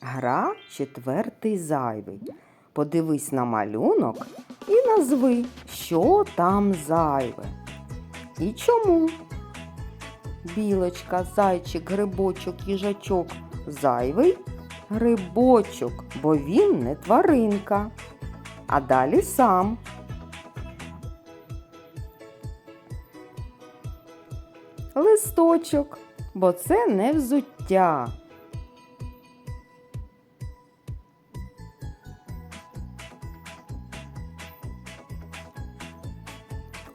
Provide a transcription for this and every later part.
Гра четвертий зайвий. Подивись на малюнок і назви, що там зайве. І чому? Білочка, зайчик, грибочок, їжачок. Зайвий грибочок, бо він не тваринка. А далі сам. Листочок, бо це не взуття.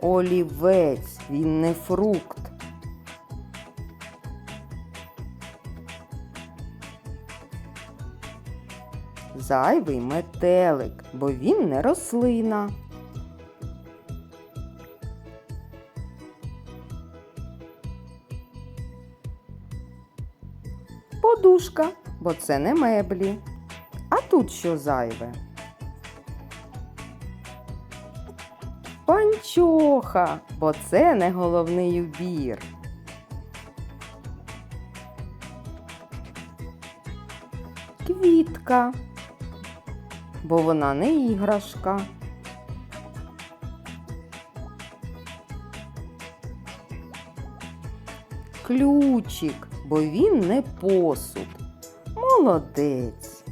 Олівець, він не фрукт. Зайвий метелик, бо він не рослина. Подушка, бо це не меблі. А тут що зайве? Панчоха, бо це не головний убір. Квітка, бо вона не іграшка. Ключик, бо він не посуд. Молодець.